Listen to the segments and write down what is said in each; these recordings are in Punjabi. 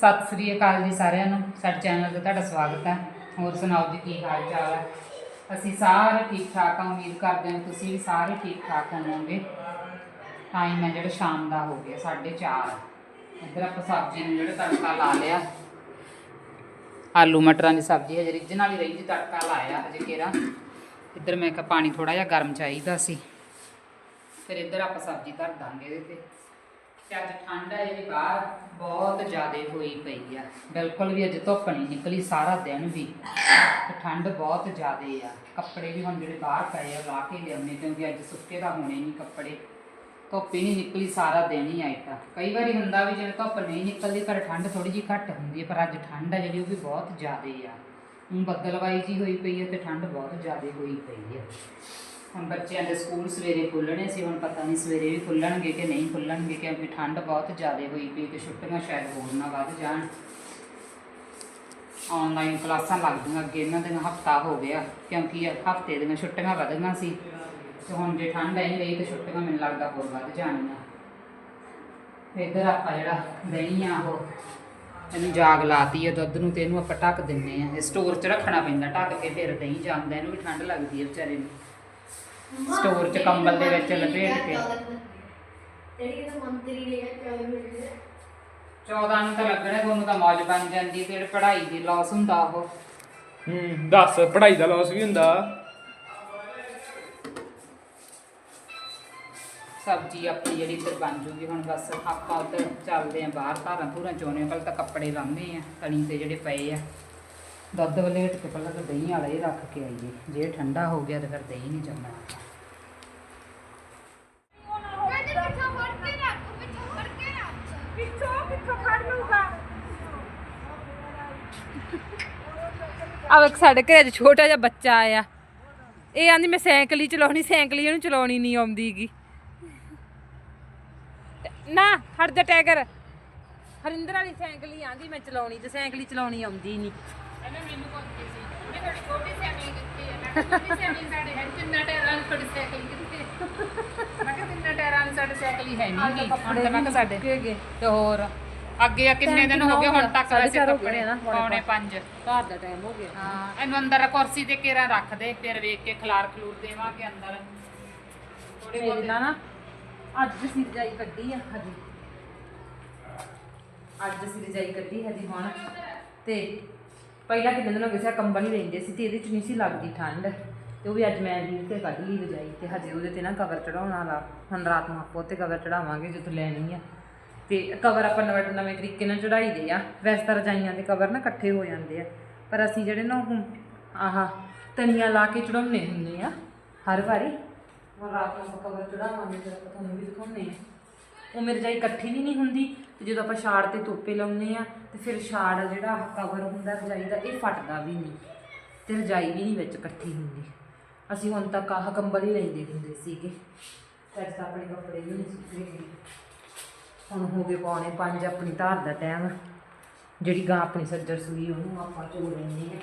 ਸਤਿ ਸ੍ਰੀ ਅਕਾਲ ਜੀ ਸਾਰਿਆਂ ਨੂੰ। ਸਾਡੇ ਚੈਨਲ ਤੇ ਤੁਹਾਡਾ ਸਵਾਗਤ ਹੈ। ਹੋਰ ਸੁਣਾਓ ਜੀ, ਕੀ ਹਾਲ ਚਾਲ ਹੈ? ਅਸੀਂ ਸਾਰੇ ਠੀਕ ਠਾਕ ਹਾਂ। ਉਮੀਦ ਕਰਦੇ ਹਾਂ ਤੁਸੀਂ ਵੀ ਸਾਰੇ ਠੀਕ ਠਾਕ ਹੋਵੋਗੇ। ਟਾਈਮ ਹੈ ਜਿਹੜਾ ਸ਼ਾਮ ਦਾ ਹੋ ਗਿਆ 4:30 ਇੱਧਰ ਆਪਾਂ ਸਬਜ਼ੀ ਨੂੰ ਜਿਹੜਾ ਤੜਕਾ ਲਾ ਲਿਆ। ਆਲੂ ਮਟਰਾਂ ਦੀ ਸਬਜ਼ੀ ਹਜੇ ਰਿੱਝ ਨਾਲ ਹੀ ਰਹੀ ਜੀ, ਤੜਕਾ ਲਾਇਆ ਹਜੇ ਕੇਰਾ ਇੱਧਰ ਮੈਂ ਕਿਹਾ ਪਾਣੀ ਥੋੜਾ ਜਿਹਾ ਗਰਮ ਚਾਹੀਦਾ ਸੀ। ਫਿਰ ਇੱਧਰ ਆਪਾਂ ਸਬਜ਼ੀ ਧਰ ਦਾਂਗੇ ਇਹਦੇ ਤੇ। ਤੇ ਅੱਜ ਠੰਡ ਹੈ ਜਿਹੜੀ ਬਾਹਰ ਬਹੁਤ ਜ਼ਿਆਦਾ ਹੋਈ ਪਈ ਆ। ਬਿਲਕੁਲ ਵੀ ਅੱਜ ਧੁੱਪ ਨਹੀਂ ਨਿਕਲੀ, ਸਾਰਾ ਦਿਨ ਵੀ। ਤੇ ਠੰਡ ਬਹੁਤ ਜ਼ਿਆਦਾ ਆ। ਕੱਪੜੇ ਵੀ ਹੁਣ ਜਿਹੜੇ ਬਾਹਰ ਪਏ ਆ, ਲਾ ਕੇ ਲਿਆਉਣੇ ਕਿਉਂਕਿ ਅੱਜ ਸੁੱਕੇ ਦਾ ਹੋਣੇ ਨਹੀਂ ਕੱਪੜੇ। ਧੁੱਪ ਹੀ ਨਹੀਂ ਨਿਕਲੀ, ਸਾਰਾ ਦਿਨ ਹੀ ਆਈ ਤਾਂ। ਕਈ ਵਾਰੀ ਹੁੰਦਾ ਵੀ ਜਿਵੇਂ ਧੁੱਪ ਨਹੀਂ ਨਿਕਲਦੀ, ਪਰ ਠੰਡ ਥੋੜੀ ਜਿਹੀ ਘੱਟ ਹੁੰਦੀ ਹੈ ਪਰ ਅੱਜ ਠੰਡ ਆ ਜਿਹੜੀ, ਉਹ ਵੀ ਬਹੁਤ ਜ਼ਿਆਦਾ ਆ। ਹੁਣ ਬੱਦਲਵਾਈ ਜੀ ਹੋਈ ਪਈ ਹੈ ਤੇ ਠੰਡ ਬਹੁਤ ਜ਼ਿਆਦਾ ਹੋਈ ਪਈ ਹੈ ਹੁਣ ਬੱਚਿਆਂ ਦੇ ਸਕੂਲ ਸਵੇਰੇ ਖੁੱਲਣੇ ਸੀ, ਹੁਣ ਪਤਾ ਨਹੀਂ ਸਵੇਰੇ ਵੀ ਖੁੱਲਣਗੇ ਕਿ ਨਹੀਂ ਖੁੱਲਣਗੇ ਕਿਉਂਕਿ ਠੰਡ ਬਹੁਤ ਜ਼ਿਆਦਾ ਹੋਈ ਪਈ ਤੇ ਛੁੱਟੀਆਂ ਸ਼ਾਇਦ ਹੋਰ ਨਾ ਵੱਧ ਜਾਣ। ਆਨਲਾਈਨ ਕਲਾਸਾਂ ਲੱਗਦੀਆਂ ਅੱਗੇ, ਇਹਨਾਂ ਦੀਆਂ ਹਫਤਾ ਹੋ ਗਿਆ, ਕਿਉਂਕਿ ਹਫ਼ਤੇ ਦੀਆਂ ਛੁੱਟੀਆਂ ਵਧੀਆਂ ਸੀ। ਤੇ ਹੁਣ ਜੇ ਠੰਡ ਆਈ ਰਹੀ ਤੇ ਛੁੱਟੀਆਂ ਮੈਨੂੰ ਲੱਗਦਾ ਹੋਰ ਵੱਧ ਜਾਣੀਆਂ ਤੇ ਇੱਧਰ ਆਪਾਂ ਜਿਹੜਾ ਦਹੀਂ ਆ ਉਹ ਇਹਨੂੰ ਜਾਗ ਲਾਤੀ ਹੈ ਦੁੱਧ ਨੂੰ ਤੇ ਇਹਨੂੰ ਆਪਾਂ ਢੱਕ ਦਿੰਨੇ ਆ। ਇਹ ਸਟੋਰ 'ਚ ਰੱਖਣਾ ਪੈਂਦਾ, ਢੱਕ ਕੇ ਫਿਰ ਦਹੀਂ ਜਾਂਦਾ, ਇਹਨੂੰ ਵੀ ਠੰਡ ਲੱਗਦੀ ਹੈ ਵਿਚਾਰੇ ਨੂੰ। ਸਟੋਰ 'ਚ ਕੰਬਲ ਦੇ ਵਿੱਚ ਲਪੇਟ ਕੇ। ਜਿਹੜੀ ਕਿ। ਮੰਤਰੀ ਨੇ ਕਿਹਾ ਮਿਲਦੇ 14 ਨੂੰ ਤਾਂ ਲੱਗਣੇ ਤੁਹਾਨੂੰ ਤਾਂ ਮੌਜ ਬਣ ਜਾਂਦੀ ਤੇ ਪੜ੍ਹਾਈ ਦੀ ਲਾਸ ਹੁੰਦਾ ਉਹ। ਹੂੰ ਦੱਸ ਪੜ੍ਹਾਈ ਦਾ ਲਾਸ ਵੀ ਹੁੰਦਾ? ਸਬਜ਼ੀ ਆਪਣੀ ਜਿਹੜੀ ਇੱਧਰ ਬਣ ਜੂਗੀ ਹੁਣ ਬਸ ਆਪਾਂ ਉੱਧਰ ਚੱਲਦੇ ਆਂ ਬਾਹਰ ਧਾਰਾਂ ਧੂਰਾਂ ਚੋਣੇ ਪਹਿਲਾਂ ਤਾਂ ਕੱਪੜੇ ਲਾਉਂਦੇ ਆ ਤਣੀ ਤੇ ਜਿਹੜੇ ਪਏ ਆ। ਦੁੱਧ ਵਲੇਟ ਕੇ ਪਹਿਲਾਂ ਤਾਂ ਦਹੀਂ ਵਾਲਾ ਰੱਖ ਕੇ ਆਈਏ ਜੇ ਠੰਡਾ ਹੋ ਗਿਆ ਤਾਂ ਫਿਰ ਦਹੀਂ ਨਹੀਂ ਜੰਮਣਾ ਕਹਿੰਦੇ ਪਿੱਛੋਂ ਫੜ ਕੇ ਰੱਖ ਪਿੱਛੋਂ ਫੜ ਕੇ ਰੱਖ ਪਿੱਛੋਂ ਪਿੱਛੋਂ ਫੜ ਲੂਗਾ ਆ ਵੇਖ ਸਾਡੇ ਘਰੇ ਅੱਜ ਛੋਟਾ ਜਿਹਾ ਬੱਚਾ ਆਇਆ। ਇਹ ਆਂਦੀ ਮੈਂ ਸਾਈਕਲ ਹੀ ਚਲਾਉਣੀ ਸਾਈਕਲ ਹੀ ਇਹਨੂੰ ਚਲਾਉਣੀ ਨਹੀਂ ਆਉਂਦੀਗੀ। ਨਾ ਹਟ ਜਾ ਟੈਗਰ ਹਰਿੰਦਰ ਵਾਲੀ ਸਾਈਕਲ ਹੀ ਆਂਦੀ ਮੈਂ ਚਲਾਉਣੀ ਤੇ ਸਾਈਕਲ ਹੀ ਚਲਾਉਣੀ ਆਉਂਦੀ ਨਹੀਂ। ਇਹਨੇ ਮੈਨੂੰ ਕੋਲ ਕੀ ਸੀ ਉਹਨੇ ਥੋੜੀ ਛੋਟੀ ਸਾਈਕਲ ਕੀਤੀ ਹੈ ਮੈਂ ਕਿਹਾ ਛੋਟੀ ਸਾਈਕਲ ਸਾਡੇ ਹੈ ਤਿੰਨਾਂ ਟਾਇਰਾਂ ਵਾਲੀ ਥੋੜੀ ਸਾਈਕਲ ਕਿੱਥੇ ਮੈਂ ਕਿਹਾ ਤਿੰਨਾਂ ਟਾਇਰਾਂ ਵਾਲੀ ਸਾਡੀ ਸਾਈਕਲ ਹੀ ਹੈ ਨਹੀਂ ਹੁਣ ਤਾਂ ਮੈਂ ਕਿਹਾ ਸਾਡੇ ਤੇ ਹੋਰ ਅੱਗੇ ਆ ਕਿੰਨੇ ਦਿਨ ਹੋ ਗਏ ਹੁਣ ਤੱਕ ਵੈਸੇ ਕੱਪੜੇ? ਪੌਣੇ ਪੌਣੇ ਪੰਜ। ਘਰ ਦਾ ਟਾਈਮ ਹੋ ਗਿਆ। ਹਾਂ ਇਹਨੂੰ ਅੰਦਰ ਕੁਰਸੀ ਤੇ ਕੇਰਾ ਰੱਖ ਦੇ? ਫਿਰ ਵੇਖ ਕੇ ਖਲਾਰ ਖਲੂਰ ਦੇਵਾਂਗੇ ਅੰਦਰ। ਥੋੜੇ ਬਹੁਤ। ਨਾ। ਅੱਜ ਅਸੀਂ ਰਜਾਈ ਕੱਢੀ ਆ ਹਜੇ। ਅੱਜ ਅਸੀਂ ਰਜਾਈ ਕੱਢੀ ਹਜੇ ਹੁਣ। ਤੇ ਪਹਿਲਾਂ ਕਿੰਨੇ ਦਿਨ ਹੋ ਗਏ ਸੀ ਕੰਬਲ ਹੀ ਲੈਂਦੇ ਸੀ ਤੇ ਇਹਦੇ ਚ ਨਹੀਂ ਸੀ ਲੱਗਦੀ ਠੰਡ। ਤੇ ਉਹ ਵੀ ਅੱਜ ਮੈਂ ਵੀਰ ਤੇ ਕੱਢ ਲਈ ਰਜਾਈ ਤੇ ਹਜੇ ਉਹਦੇ ਤੇ ਨਾ ਕਵਰ ਚੜਾਉਣ ਵਾਲਾ। ਹੁਣ ਰਾਤ ਨੂੰ ਆਪੋ ਤੇ ਕਵਰ ਚੜਾਵਾਂਗੇ ਜਦੋਂ ਲੈਣੀ ਆ। ਤੇ ਕਵਰ ਆਪਾਂ ਨਵੇਂ ਨਵੇਂ ਤਰੀਕੇ ਨਾਲ ਚੜਾਈ ਦੇ ਆ। ਵੈਸੇ ਤਾਂ ਰਜਾਈਆਂ ਦੇ ਕਵਰ ਨਾ ਇਕੱਠੇ ਹੋ ਜਾਂਦੇ ਆ। ਪਰ ਅਸੀਂ ਜਿਹੜੇ ਨਾ ਉਹ, ਆਹ ਤਣੀਆਂ ਲਾ ਕੇ ਚੜਾਉਣੇ ਹੁੰਦੇ ਆ, ਹਰ ਵਾਰੀ। ਹੁਣ ਰਾਤ ਨੂੰ ਕਵਰ ਚੜਾਵਾਂਗੇ, ਫਿਰ ਆਪਾਂ ਤੁਹਾਨੂੰ ਵੀ ਦਿਖਾਉਣੇ ਆ। ਉਹ ਮੇਰੀ ਰਜਾਈ ਇਕੱਠੀ ਵੀ ਨਹੀਂ ਹੁੰਦੀ, ਤੇ ਜਦੋਂ ਆਪਾਂ ਛਾੜ ਤੇ ਤੋਪੇ ਲਾਉਂਦੇ ਆ, ਤੇ ਫਿਰ ਛਾੜ ਜਿਹੜਾ ਕਵਰ ਹੁੰਦਾ ਰਜਾਈ ਦਾ, ਇਹ ਫਟਦਾ ਵੀ ਨਹੀਂ। ਤੇ ਰਜਾਈ ਵੀ ਨਹੀਂ ਵਿੱਚ ਇਕੱਠੀ ਹੁੰਦੀ। ਅਸੀਂ ਹੁਣ ਤੱਕ ਆਹ ਕੰਬਲ ਹੀ ਲੈਂਦੇ ਹੁੰਦੇ ਸੀਗੇ। ਅੱਜ ਤਾਂ ਆਪਣੇ ਕੱਪੜੇ ਵੀ ਨਹੀਂ ਸੁੱਕੇ ਹੁਣ ਹੋ ਗਏ ਪੌਣੇ 5 ਆਪਣੀ ਧਾਰ ਦਾ ਟਾਈਮ ਜਿਹੜੀ ਗਾਂ ਆਪਣੀ ਸੱਜਰ ਸੂਈ ਉਹਨੂੰ ਆਪਾਂ ਚੋ ਲੈਂਦੇ ਆ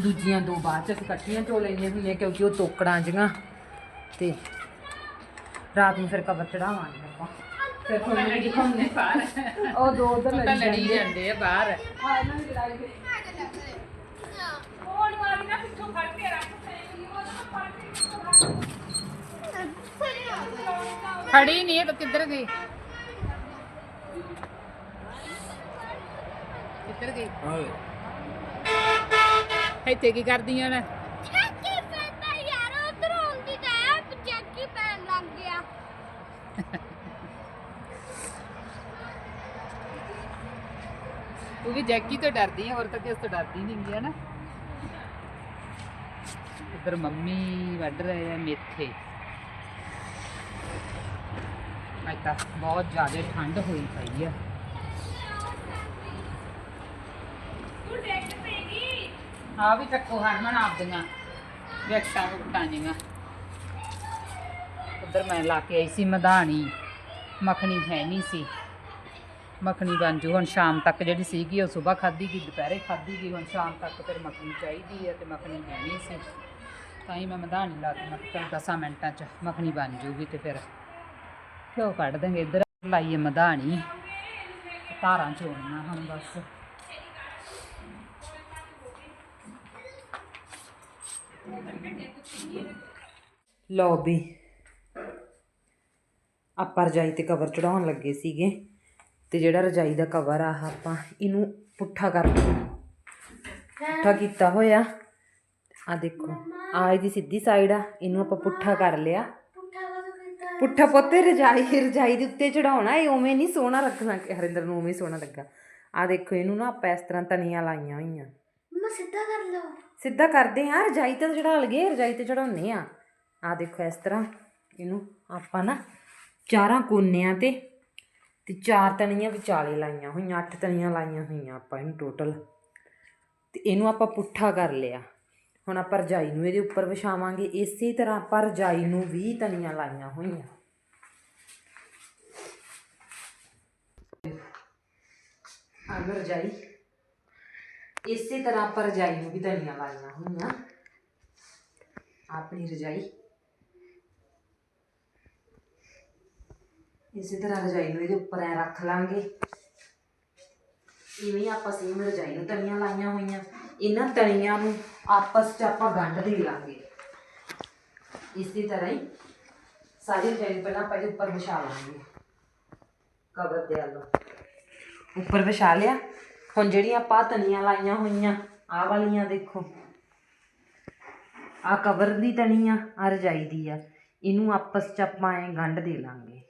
ਦੂਜੀਆਂ ਦੋ ਬਾਅਦ ਚ ਅਸੀਂ ਇਕੱਠੀਆਂ ਚੋ ਲੈਂਦੀਆਂ ਹੁੰਦੀਆਂ ਕਿਉਂਕਿ ਉਹ ਤੋਕੜਾਂ ਜੀਆਂ ਤੇ ਰਾਤ ਨੂੰ ਫਿਰ ਕਵਰ ਚੜਾਵਾਂਗੇ ਆਪਾਂ ਫਿਰ ਤੁਹਾਨੂੰ ਵੀ ਦਿਖਾਉਂਦੇ ਬਾਹਰ ਉਹ ਦੋ ਉਧਰ ਤਾਂ ਲੜੀ ਜਾਂਦੇ ਆ ਬਾਹਰ ਹਾਂ ਇਹਨਾਂ ਦੀ ਲੜਾਈ ਕੋਲ ਵਾਲੀ ਨਾ ਪਿੱਛੋਂ ਫੜ ਕੇ ਰੱਖ ਸਾਈਕਲ ਉਹ ਫੜ ਕੇ ਖੜੀ ਨਹੀਂ ਇਹ ਤਾਂ ਕਿੱਧਰ ਗਈ? ਕਿੱਧਰ ਗਈ? ਇੱਥੇ ਕੀ ਕਰਦੀਆਂ ਨੇ? ਜੈਕੀ ਪੈਂਦਾ ਯਾਰ ਉਧਰ ਆਉਂਦੀ ਤਾਂ ਹੈ ਪਰ ਜੈਕੀ ਪੈਣ ਲੱਗ ਗਿਆ। ਤੂੰ ਵੀ ਜੈਕੀ ਤੋਂ ਡਰਦੀ ਹੈ ਹੋਰ ਤਾਂ ਕਿਸ ਤੋਂ ਡਰਦੀ ਨਹੀਂ ਗਿਆ ਨਾ ਇੱਧਰ ਮੰਮੀ ਵੱਢ ਰਹੇ ਆ ਮੇਥੇ। ਅੱਜ ਬਹੁਤ ਜ਼ਿਆਦਾ ਠੰਡ ਹੋਈ ਪਈ ਆ। ਆ ਵੀ ਚੱਕੋ ਹਰਮਨ, ਆਪਦੀਆਂ ਵੇਖਾਂ ਉਟਾਂ ਜੀਆਂ ਉਧਰ ਮੈਂ ਲਾ ਕੇ ਆਈ ਸੀ ਮਧਾਣੀ, ਮੱਖਣੀ ਹੈ ਨਹੀਂ ਸੀ। ਮੱਖਣੀ ਬਣ ਜੂ, ਹੁਣ ਸ਼ਾਮ ਤੱਕ ਜਿਹੜੀ ਸੀਗੀ ਉਹ ਸਵੇਰ ਖਾਧੀ ਗਈ, ਦੁਪਹਿਰੇ ਖਾਧੀ ਗਈ, ਹੁਣ ਸ਼ਾਮ ਤੱਕ ਫਿਰ ਮੱਖਣੀ ਚਾਹੀਦੀ ਹੈ ਤੇ ਮੱਖਣੀ ਹੈ ਨਹੀਂ ਸੀ। ਤਾਂ ਹੀ ਮੈਂ ਮਧਾਣੀ ਲਾ ਕੇ ਮੈਂ 10 ਮਿੰਟਾਂ 'ਚ ਮੱਖਣੀ ਬਣ ਜੂਗੀ ਤੇ ਫਿਰ ਘਿਓ ਕੱਢ ਦਾਂਗੇ ਇੱਧਰ ਲਾਈਏ ਮਧਾਣੀ। ਧਾਰਾਂ ਚੋਣੀਆਂ ਹੁਣ ਬਸ। ਲਓ ਵੀ, ਆਪਾਂ ਰਜਾਈ ਤੇ ਕਵਰ ਚੜਾਉਣ ਲੱਗੇ ਸੀਗੇ ਤੇ ਜਿਹੜਾ ਰਜਾਈ ਦਾ ਕਵਰ ਆ, ਆਪਾਂ ਇਹਨੂੰ ਪੁੱਠਾ ਕਰ ਪੁੱਠਾ ਕੀਤਾ ਹੋਇਆ। ਆ ਦੇਖੋ ਆ ਇਹਦੀ ਸਿੱਧੀ ਸਾਈਡ ਆ, ਇਹਨੂੰ ਆਪਾਂ ਪੁੱਠਾ ਕਰ ਲਿਆ। ਪੁੱਠਾ ਪੁੱਤੇ ਰਜਾਈ ਰਜਾਈ ਦੇ ਉੱਤੇ ਚੜਾਉਣਾ ਇਹ ਉਵੇਂ ਨਹੀਂ ਸੋਹਣਾ ਰੱਖਣਾ ਹਰਿੰਦਰ ਨੂੰ ਉਵੇਂ ਸੋਹਣਾ ਲੱਗਾ। ਆ ਦੇਖੋ ਇਹਨੂੰ ਨਾ ਆਪਾਂ ਇਸ ਤਰ੍ਹਾਂ ਤਣੀਆਂ ਲਾਈਆਂ ਹੋਈਆਂ। ਮੈਂ ਸਿੱਧਾ ਕਰ ਲਓ। ਸਿੱਧਾ ਕਰਦੇ ਹਾਂ ਰਜਾਈ ਤੇ ਚੜਾ ਲਈਏ ਰਜਾਈ ਤੇ ਚੜਾਉਨੇ ਆ ਆ ਦੇਖੋ ਇਸ ਤਰ੍ਹਾਂ ਇਹਨੂੰ ਆਪਾਂ ਨਾ ਚਾਰਾਂ ਕੋਨਿਆਂ ਤੇ ਤੇ ਚਾਰ ਤਣੀਆਂ ਵਿਚਾਲੇ ਲਾਈਆਂ ਹੋਈਆਂ ਅੱਠ ਤਣੀਆਂ ਲਾਈਆਂ ਹੋਈਆਂ ਆਪਾਂ ਇਹਨੂੰ ਟੋਟਲ ਤੇ ਇਹਨੂੰ ਆਪਾਂ ਪੁੱਠਾ ਕਰ ਲਿਆ। ਹੁਣ ਆਪਾਂ ਰਜਾਈ ਨੂੰ ਇਹਦੇ ਉੱਪਰ ਵਿਛਾਵਾਂਗੇ, ਇਸੇ ਤਰ੍ਹਾਂ ਆਪਾਂ ਰਜਾਈ ਨੂੰ ਵੀ ਤਣੀਆਂ ਲਾਈਆਂ ਹੋਈਆਂ। ਆਹ ਰਜਾਈ ਇਸੇ ਤਰ੍ਹਾਂ ਆਪਾਂ ਰਜਾਈ ਨੂੰ ਵੀ ਧਨੀਆਂ ਲਾਈਆਂ ਹੋਈਆਂ। ਆਪਣੀ ਰਜਾਈ। ਇਸੇ ਤਰ੍ਹਾਂ ਰਜਾਈ ਨੂੰ ਇਹਦੇ ਉੱਪਰ ਐ ਰੱਖ ਲਾਂਗੇ। ਇਵੇਂ ਆਪਾਂ ਸੇਮ ਰਜਾਈ ਨੂੰ ਤਣੀਆਂ ਲਾਈਆਂ ਹੋਈਆਂ। ਇਹਨਾਂ ਤਣੀਆਂ ਨੂੰ ਆਪਸ 'ਚ ਆਪਾਂ ਗੰਢ ਦੇ ਲਾਂਗੇ। ਇਸੇ ਤਰ੍ਹਾਂ ਹੀ ਸਾਰੀ ਰਜਾਈ ਪਹਿਲਾਂ ਆਪਾਂ ਉੱਪਰ ਵਿਛਾ ਲਾਂਗੇ। ਕਵਰ ਦੇ ਆਲੋ ਉੱਪਰ ਵਿਛਾ ਲਿਆ। ਹੁਣ ਜਿਹੜੀਆਂ ਆਪਾਂ ਤਣੀਆਂ ਲਾਈਆਂ ਹੋਈਆਂ, ਆਹ ਵਾਲੀਆਂ ਦੇਖੋ। ਆ ਕਵਰ ਦੀ ਤਣੀ ਆ ਆ ਰਜਾਈ ਦੀ ਆ। ਇਹਨੂੰ ਆਪਸ ਚ ਆਪਾਂ ਐ ਗੰਢ ਦੇ ਲਾਂਗੇ।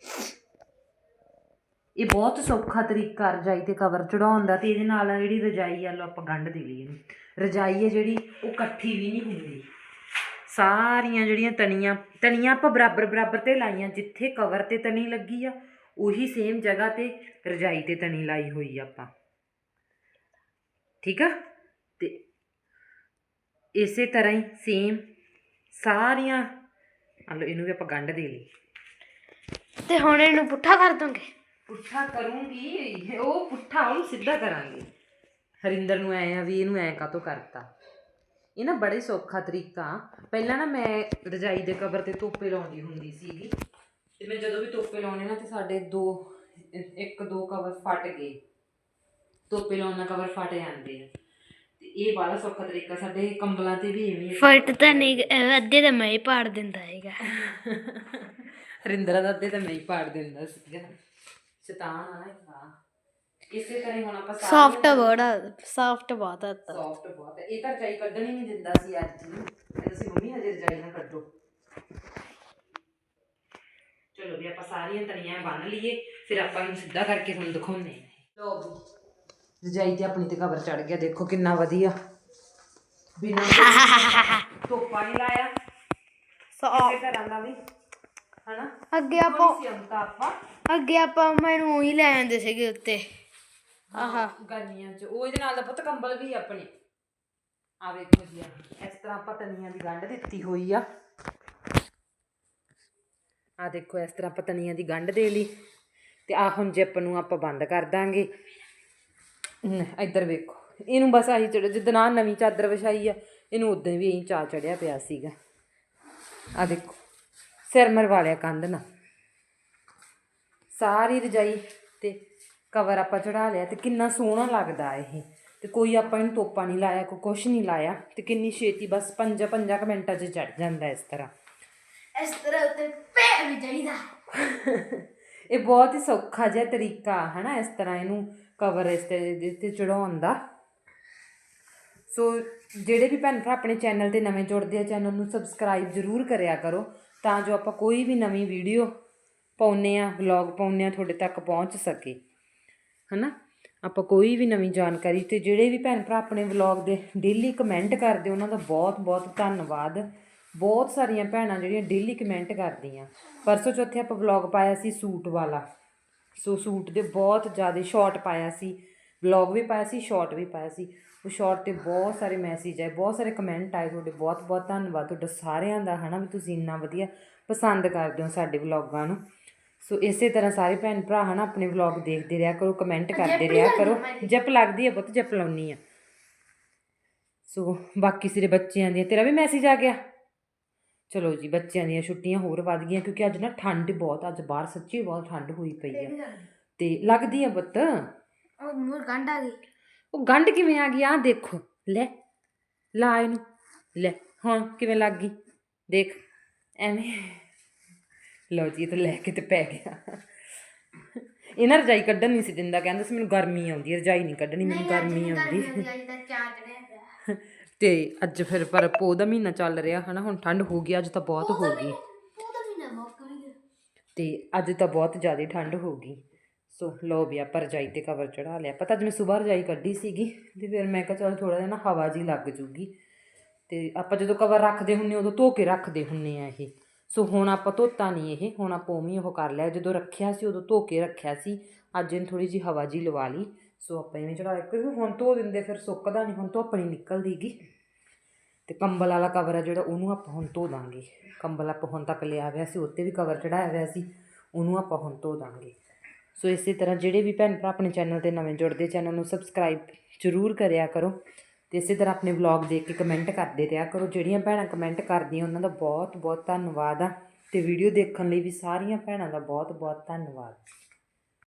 ਇਹ ਬਹੁਤ ਸੌਖਾ ਤਰੀਕਾ ਰਜਾਈ ਤੇ ਕਵਰ ਚੜਾਉਣ ਦਾ ਤੇ ਇਹਦੇ ਨਾਲ ਜਿਹੜੀ ਰਜਾਈ ਆ ਲੋ ਆਪਾਂ ਗੰਢ ਦੇ ਲਈ ਇਹਨੂੰ। ਰਜਾਈ ਹੈ ਜਿਹੜੀ ਉਹ ਇਕੱਠੀ ਵੀ ਨਹੀਂ ਹੁੰਦੀ। ਸਾਰੀਆਂ ਜਿਹੜੀਆਂ ਤਣੀਆਂ ਤਣੀਆਂ ਆਪਾਂ ਬਰਾਬਰ ਬਰਾਬਰ ਤੇ ਲਾਈਆਂ ਜਿੱਥੇ ਕਵਰ ਤੇ ਤਣੀ ਲੱਗੀ ਆ ਉਹੀ ਸੇਮ ਜਗ੍ਹਾ ਤੇ ਰਜਾਈ ਤੇ ਤਣੀ ਲਾਈ ਹੋਈ ਆ ਆਪਾਂ। ਠੀਕ ਆ? ਤੇ ਇਸੇ ਤਰ੍ਹਾਂ ਹੀ ਸੇਮ ਸਾਰੀਆਂ ਲਓ ਇਹਨੂੰ ਵੀ ਆਪਾਂ ਗੰਢ ਦੇ ਲਈ। ਤੇ ਹੁਣ ਇਹਨੂੰ ਪੁੱਠਾ ਕਰ ਦੋਗੇ? ਪੁੱਠਾ ਕਰੂੰਗੀ ਉਹ ਪੁੱਠਾ ਉਹਨੂੰ ਸਿੱਧਾ ਕਰਾਂਗੇ। ਹਰਿੰਦਰ ਨੂੰ ਐ ਆ ਵੀ ਇਹਨੂੰ ਐ ਕਾਤੋਂ ਕਰਤਾ। ਇਹ ਨਾ ਬੜੇ ਸੌਖਾ ਤਰੀਕਾ। ਪਹਿਲਾਂ ਨਾ ਮੈਂ ਰਜਾਈ ਦੇ ਕਵਰ ਤੇ ਤੋਪੇ ਲਾਉਂਦੀ ਹੁੰਦੀ ਸੀਗੀ। ਤੇ ਮੈਂ ਜਦੋਂ ਵੀ ਤੋਪੇ ਲਾਉਣੇ ਨਾ ਤੇ ਸਾਡੇ ਦੋ ਇੱਕ ਦੋ ਕਵਰ ਫਟ ਗਏ। ਤੋਪੇ ਲਾਉਣ ਨਾਲ ਕਵਰ ਫਟ ਜਾਂਦੇ ਆ। ਤੇ ਇਹ ਬੜਾ ਸੌਖਾ ਤਰੀਕਾ ਸਾਡੇ ਕੰਬਲਾਂ ਤੇ ਵੀ ਇਵੇਂ ਫਟ ਤਾਂ ਨਹੀਂ ਅੱਧੇ ਤਾਂ ਮੈਂ ਹੀ ਪਾੜ ਦਿੰਦਾ ਹੈਗਾ ਹਰਿੰਦਰ ਦਾ ਅੱਧੇ ਤਾਂ ਮੈਂ ਹੀ ਪਾੜ ਦਿੰਦਾ ਸੀਗਾ। ਸ਼ੈਤਾਨ ਆ ਨਾ ਇਹਦਾ ਇਸੇ ਤਰ੍ਹਾਂ ਹੀ ਹੁਣ ਆਪਾਂ ਸੌਫਟ ਬੜਾ ਸੌਫਟ ਬਹੁਤ ਆ ਤਾਂ। ਸੌਫਟ ਬਹੁਤ ਹੈ ਇਹ ਤਾਂ ਰਜਾਈ ਕੱਢਣ ਹੀ ਨਹੀਂ ਦਿੰਦਾ ਸੀ ਅੱਜ। ਨੂੰ ਮੰਮੀ ਹਜੇ ਰਜਾਈ ਨਾ ਕੱਢੋ। ਚਲੋ ਵੀ ਆਪਾਂ ਸਾਰੀਆਂ ਤਣੀਆਂ ਬੰਨ ਲਈਏ ਫਿਰ ਆਪਾਂ ਇਹਨੂੰ ਸਿੱਧਾ ਕਰਕੇ ਤੁਹਾਨੂੰ ਦਿਖਾਉਂਦੇ ਹਾਂ। ਲੋ ਵੀ ਰਜਾਈ ਤੇ ਆਪਣੀ ਤੇ ਕਵਰ ਚੜ ਗਿਆ। ਦੇਖੋ ਕਿੰਨਾ ਵਧੀਆ। ਬਿਨਾਂ ਧੋਪਾ ਨਹੀਂ ਲਾਇਆ। ਕਿਸੇ ਤਰ੍ਹਾਂ ਦਾ ਵੀ। ਹਨਾ? ਅੱਗੇ ਆਪਾਂ ਕੋਈ ਸਿਮਤਾ ਆਪਾਂ। ਅੱਗੇ ਆਪਾਂ ਮੈਨੂੰ ਉਹੀ ਲੈ ਜਾਂਦੇ ਸੀਗੇ ਉੱਤੇ। ਆਹਾ। ਗਰਮੀਆਂ 'ਚ। ਉਹ ਇਹਦੇ ਨਾਲ ਦਾ ਪੁੱਤ ਕੰਬਲ ਵੀ ਆਪਣੇ। ਆ ਵੇਖੋ ਜੀ ਆਹ। ਇਸ ਤਰ੍ਹਾਂ ਆਪਾਂ ਤਨੀਆਂ ਦੀ ਗੰਢ ਦਿੱਤੀ ਹੋਈ ਆ। ਆ ਦੇਖੋ ਇਸ ਤਰ੍ਹਾਂ ਆਪਾਂ ਤਨੀਆਂ ਦੀ ਗੰਢ ਦੇ ਲਈ। ਤੇ ਆ ਹੁਣ ਜਿੱਪ ਨੂੰ ਆਪਾਂ ਬੰਦ ਕਰ ਦਾਂਗੇ। ਇੱਧਰ ਵੇਖੋ। ਇਹਨੂੰ ਬਸ ਆਹੀ ਚੜ ਜਿੱਦਣ ਆਹ ਨਵੀਂ ਚਾਦਰ ਵਿਛਾਈ ਆ ਇਹਨੂੰ ਉਦੋਂ ਵੀ ਇਹੀ ਚਾ ਚੜਿਆ ਪਿਆ ਸੀਗਾ। ਆ ਦੇਖੋ ਸਿਰ ਮਰਵਾ ਲਿਆ ਕੰਧ ਨਾਲ। ਸਾਰੀ ਰਜਾਈ ਤੇ ਕਵਰ ਆਪਾਂ ਚੜਾ ਲਿਆ ਤੇ ਕਿੰਨਾ ਸੋਹਣਾ ਲੱਗਦਾ ਇਹ। ਤੇ ਕੋਈ ਆਪਾਂ ਇਹਨੂੰ ਤੋਪਾ ਨਹੀਂ ਲਾਇਆ ਕੋਈ ਕੁਛ ਨਹੀਂ ਲਾਇਆ ਤੇ ਕਿੰਨੀ ਛੇਤੀ ਬਸ 5 5 ਮਿੰਟਾਂ 'ਚ ਚੜ ਜਾਂਦਾ ਇਸ ਤਰ੍ਹਾਂ। ਇਸ ਤਰ੍ਹਾਂ ਉੱਤੇ ਪੈਰ ਵੀ ਚਾਹੀਦਾ। ਇਹ ਬਹੁਤ ਹੀ ਸੌਖਾ ਜਿਹਾ ਤਰੀਕਾ ਹੈ ਨਾ ਇਸ ਤਰ੍ਹਾਂ ਇਹਨੂੰ ਕਵਰ ਇਸ ਤੇ ਤੇ ਚੜਾਉਣ ਦਾ। ਸੋ ਜਿਹੜੇ ਵੀ ਭੈਣ ਭਰਾ ਆਪਣੇ ਚੈਨਲ ਤੇ ਨਵੇਂ ਜੁੜਦੇ ਆ ਚੈਨਲ ਨੂੰ ਸਬਸਕ੍ਰਾਈਬ ਜ਼ਰੂਰ ਕਰਿਆ ਕਰੋ ਤਾਂ ਜੋ ਆਪਾਂ ਕੋਈ ਵੀ ਨਵੀਂ ਵੀਡੀਓ ਪਾਉਨੇ ਆ ਵਲੌਗ ਪਾਉਨੇ ਆ ਤੁਹਾਡੇ ਤੱਕ ਪਹੁੰਚ ਸਕੇ। ਹਨਾ? ਆਪਾਂ ਕੋਈ ਵੀ ਨਵੀਂ ਜਾਣਕਾਰੀ ਤੇ ਜਿਹੜੇ ਵੀ ਭੈਣ ਭਰਾ ਆਪਣੇ ਵਲੌਗ ਦੇ ਡੇਲੀ ਕਮੈਂਟ ਕਰਦੇ, ਉਹਨਾਂ ਦਾ ਬਹੁਤ ਬਹੁਤ ਧੰਨਵਾਦ। ਬਹੁਤ ਸਾਰੀਆਂ ਭੈਣਾਂ ਜਿਹੜੀਆਂ ਡੇਲੀ ਕਮੈਂਟ ਕਰਦੀਆਂ। ਪਰਸੋਂ ਚੌਥੇ ਆਪਾਂ ਵਲੌਗ ਪਾਇਆ ਸੀ ਸੂਟ ਵਾਲਾ। ਸੋ ਸੂਟ ਦੇ ਬਹੁਤ ਜ਼ਿਆਦਾ ਸ਼ਾਰਟ ਪਾਇਆ ਸੀ। ਵਲੌਗ ਵੀ ਪਾਇਆ ਸੀ ਸ਼ਾਰਟ ਵੀ ਪਾਇਆ ਸੀ। ਉਹ ਸ਼ਾਰਟ ਤੇ ਬਹੁਤ ਸਾਰੇ ਮੈਸੇਜ ਆਏ, ਬਹੁਤ ਸਾਰੇ ਕਮੈਂਟ ਆਏ। ਤੁਹਾਡੇ ਬਹੁਤ ਬਹੁਤ ਧੰਨਵਾਦ। ਤੁਹਾਡਾ ਸਾਰਿਆਂ ਦਾ ਹਨਾ ਵੀ ਤੁਸੀਂ ਇੰਨਾ ਵਧੀਆ ਪਸੰਦ ਕਰਦੇ ਹੋ ਸਾਡੇ ਵਲੌਗਾਂ ਨੂੰ। ਸੋ ਇਸੇ ਤਰ੍ਹਾਂ ਸਾਰੇ ਭੈਣ ਭਰਾ ਹਨਾ ਆਪਣੇ ਵਲੌਗ ਦੇਖਦੇ ਰਿਹਾ ਕਰੋ ਕਮੈਂਟ ਕਰਦੇ ਰਿਹਾ ਕਰੋ। ਜਪ ਲੱਗਦੀ ਹੈ ਪੁੱਤ ਜਪ ਲਾਉਣੀ ਆ। ਸੋ ਬਾਕੀ ਸਿਰੇ ਬੱਚਿਆਂ ਦੀਆਂ ਤੇਰਾ ਵੀ ਮੈਸੇਜ ਆ ਗਿਆ? ਚਲੋ ਜੀ ਬੱਚਿਆਂ ਦੀਆਂ ਛੁੱਟੀਆਂ ਹੋਰ ਵੱਧ ਗਈਆਂ ਕਿਉਂਕਿ ਅੱਜ ਨਾ ਠੰਡ ਬਹੁਤ ਅੱਜ ਬਾਹਰ ਸੱਚੀ ਬਹੁਤ ਠੰਡ ਹੋਈ ਪਈ ਆ। ਤੇ ਲੱਗਦੀ ਆ ਪੁੱਤ? ਉਹ ਮੂਰ ਗੰਢ ਆ ਗਈ। ਉਹ ਗੰਢ ਕਿਵੇਂ ਆ ਗਈ? ਆ ਦੇਖੋ ਲੈ ਲਾ ਇਹਨੂੰ। ਲੈ ਹੁਣ ਕਿਵੇਂ ਲੱਗ ਗਈ? ਦੇਖ ਐਵੇਂ ਲਓ ਜੀ ਇਹ ਤਾਂ ਲੈ ਕੇ ਤੇ ਪੈ ਗਿਆ। ਇਹਨਾਂ ਰਜਾਈ ਕੱਢਣ ਨਹੀਂ ਸੀ ਦਿੰਦਾ ਕਹਿੰਦਾ ਸੀ ਮੈਨੂੰ ਗਰਮੀ ਆਉਂਦੀ ਹੈ ਰਜਾਈ ਨਹੀਂ ਕੱਢਣੀ ਮੈਨੂੰ ਗਰਮੀ ਆਉਂਦੀ। ਅੱਜ ਤਾਂ ਚਾਰ ਚੜਿਆ ਪਿਆ। ਤੇ ਅੱਜ ਫਿਰ ਪਰ ਪੋ ਦਾ ਮਹੀਨਾ ਚੱਲ ਰਿਹਾ ਹਨਾ ਹੁਣ ਠੰਡ ਹੋ ਗਈ ਅੱਜ ਤਾਂ ਬਹੁਤ ਹੋ ਗਈ। ਤਾਂ ਅੱਜ ਤਾਂ ਬਹੁਤ ਜ਼ਿਆਦਾ ਠੰਡ ਹੋ ਗਈ। ਸੋ ਲੋ ਵੀ ਆਪਾਂ ਰਜਾਈ ਤੇ ਕਵਰ ਚੜਾ ਲਿਆ। ਪਤਾ ਅੱਜ ਮੈਂ ਸਵੇਰ ਰਜਾਈ ਕੱਢੀ ਸੀਗੀ ਤੇ ਫਿਰ ਮੈਂ ਕਿਹਾ ਚਲ ਥੋੜਾ ਜਿਹਾ ਨਾ ਹਵਾ ਜੀ ਲੱਗ ਜੂਗੀ। ਤੇ ਆਪਾਂ ਜਦੋਂ ਕਵਰ ਰੱਖਦੇ ਹੁੰਨੇ ਉਦੋਂ ਧੋ ਕੇ ਰੱਖਦੇ ਹੁੰਨੇ ਆ ਇਹ। ਸੋ ਹੁਣ ਆਪਾਂ ਧੋਤਾ ਨਹੀਂ ਇਹ, ਹੁਣ ਆਪਾਂ ਉਵੇਂ ਉਹ ਕਰ ਲਿਆ। ਜਦੋਂ ਰੱਖਿਆ ਸੀ, ਉਦੋਂ ਧੋ ਕੇ ਰੱਖਿਆ ਸੀ। ਅੱਜ ਇਹਨੂੰ ਥੋੜੀ ਜੀ ਹਵਾ ਜੀ ਲਵਾ ਲਈ। ਸੋ ਆਪਾਂ ਇਹਨੇ ਚੜਾ ਲਿਆ। ਕਿਉਂਕਿ ਹੁਣ ਧੋ ਦਿੰਦੇ, ਫਿਰ ਸੁੱਕਦਾ ਨਹੀਂ ਹੁਣ ਧੁੱਪ ਨਹੀਂ ਨਿਕਲਦੀਗੀ ਤੇ ਕੰਬਲ ਵਾਲਾ ਕਵਰ ਆ ਜਿਹੜਾ, ਉਹਨੂੰ ਆਪਾਂ ਹੁਣ ਧੋ ਦਾਂਗੇ। ਕੰਬਲ ਆਪਾਂ ਹੁਣ ਤੱਕ ਲਿਆ ਹੋਇਆ ਸੀ, ਉੱਤੇ ਵੀ ਕਵਰ ਚੜਾਇਆ ਹੋਇਆ ਸੀ। ਉਹਨੂੰ ਆਪਾਂ ਹੁਣ ਧੋ ਦਾਂਗੇ। ਸੋ ਇਸੇ ਤਰ੍ਹਾਂ ਜਿਹੜੇ ਵੀ ਭੈਣ ਭਰਾ ਆਪਣੇ ਚੈਨਲ ਤੇ ਨਵੇਂ ਜੁੜਦੇ ਚੈਨਲ ਨੂੰ ਸਬਸਕ੍ਰਾਈਬ ਜ਼ਰੂਰ ਕਰਿਆ ਕਰੋ। ਤੇ ਇਸੇ ਤਰ੍ਹਾਂ ਆਪਣੇ ਵਲੌਗ ਦੇਖ ਕੇ ਕਮੈਂਟ ਕਰਦੇ ਰਿਹਾ ਕਰੋ। ਜਿਹੜੀਆਂ ਭੈਣਾਂ ਕਮੈਂਟ ਕਰਦੀਆਂ, ਉਹਨਾਂ ਦਾ ਬਹੁਤ ਬਹੁਤ ਧੰਨਵਾਦ ਆ। ਤੇ ਵੀਡੀਓ ਦੇਖਣ ਲਈ ਵੀ ਸਾਰੀਆਂ ਭੈਣਾਂ ਦਾ ਬਹੁਤ ਬਹੁਤ ਧੰਨਵਾਦ।